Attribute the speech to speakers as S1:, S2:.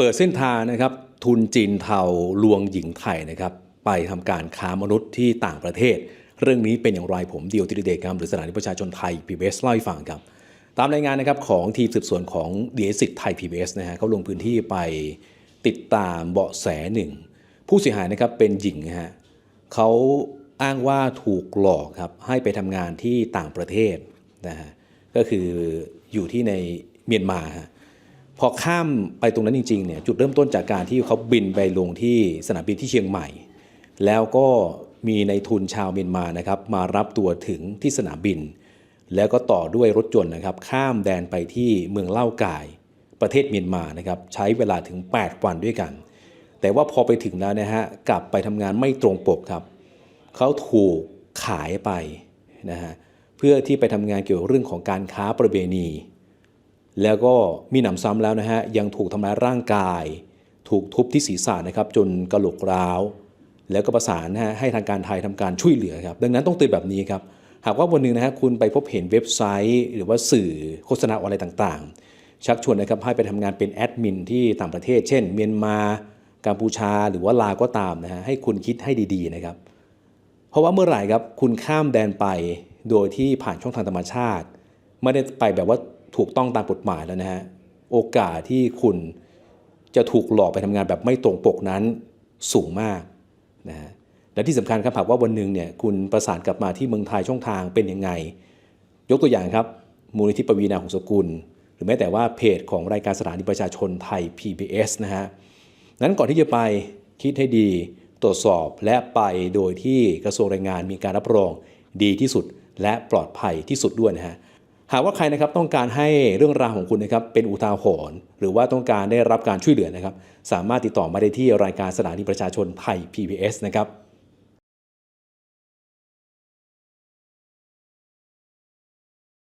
S1: เปิดเส้นทางนะครับทุนจีนเทาลวงหญิงไทยนะครับไปทำการค้ามนุษย์ที่ต่างประเทศ เรื่องนี้เป็นอย่างไรผมเดียวติริเดชครับหรือสถานีประชาชนไทย PBS เล่าให้ฟังครับ ตามรายงานนะครับของทีมสืบสวนของดีเอสิไทย PBS นะฮะเขาลงพื้นที่ไปติดตามเบาะแสหนึ่งผู้เสียหายนะครับเป็นหญิงนะฮะเขาอ้างว่าถูกหลอกครับให้ไปทำงานที่ต่างประเทศนะฮะก็คืออยู่ที่ในเมียนมาฮะ พอข้ามไปตรงนั้นจริงๆเนี่ยจุดเริ่มต้นจากการที่เขาบินไปลงที่สนามบินที่เชียงใหม่ แล้วก็มีในทุนชาวเมียนมานะครับมารับตัวถึงที่สนามบิน แล้วก็ต่อด้วยรถยนต์นะครับข้ามแดนไปที่เมืองเล่ากาย ประเทศเมียนมานะครับใช้เวลาถึง 8 วันด้วยกัน แต่ว่าพอไปถึงแล้วนะฮะกลับไปทำงานไม่ตรงปกครับเขาถูกขายไปนะฮะเพื่อที่ไปทำงานเกี่ยวกับเรื่องของการค้าประเวณี แล้วก็มีหนำซ้ำแล้วนะฮะยังถูกทำร้ายร่างกาย ถูกทุบที่ศีรษะนะครับจนกระโหลกร้าว แล้วก็ประสานนะฮะให้ทางการไทยทำการช่วยเหลือครับดังนั้นต้องเตือนแบบนี้ครับหากว่าวันหนึ่งนะฮะคุณไปพบเห็นเว็บไซต์ หรือว่าสื่อโฆษณาออนไลน์ต่างๆ ชักชวนนะครับให้ไปทำงานเป็นแอดมินที่ต่างประเทศ เช่น เมียนมากัมพูชาหรือว่าลาวก็ตามนะฮะให้คุณคิดให้ดีๆนะครับเพราะว่าเมื่อไหร่ครับคุณข้ามแดนไปโดยที่ผ่านช่องทางธรรมชาติ ไม่ได้ไปแบบว่า ถูกต้องตามกฎหมายแล้วนะฮะโอกาสที่คุณจะถูกหลอกไปทำงานแบบไม่ตรงปกนั้นสูงมากนะฮะและที่สำคัญครับหากว่าวันหนึ่งเนี่ยคุณประสานกลับมาที่เมืองไทยช่องทางเป็นยังไง ยกตัวอย่างครับมูลนิธิปวีนาหงสกุล หรือแม้แต่ว่าเพจของรายการสถานีประชาชนไทย PBS นะฮะนั้นก่อนที่จะไปคิดให้ดีตรวจสอบและไปโดยที่กระทรวงแรงงานมีการรับรองดีที่สุดและปลอดภัยที่สุดด้วยนะฮะ หากว่าใครนะครับต้องการให้เรื่องราวของคุณนะครับเป็นอุทาหรณ์หรือว่าต้องการได้รับการช่วยเหลือนะครับ สามารถติดต่อมาได้ที่รายการสถานีประชาชนไทย PBS นะครับ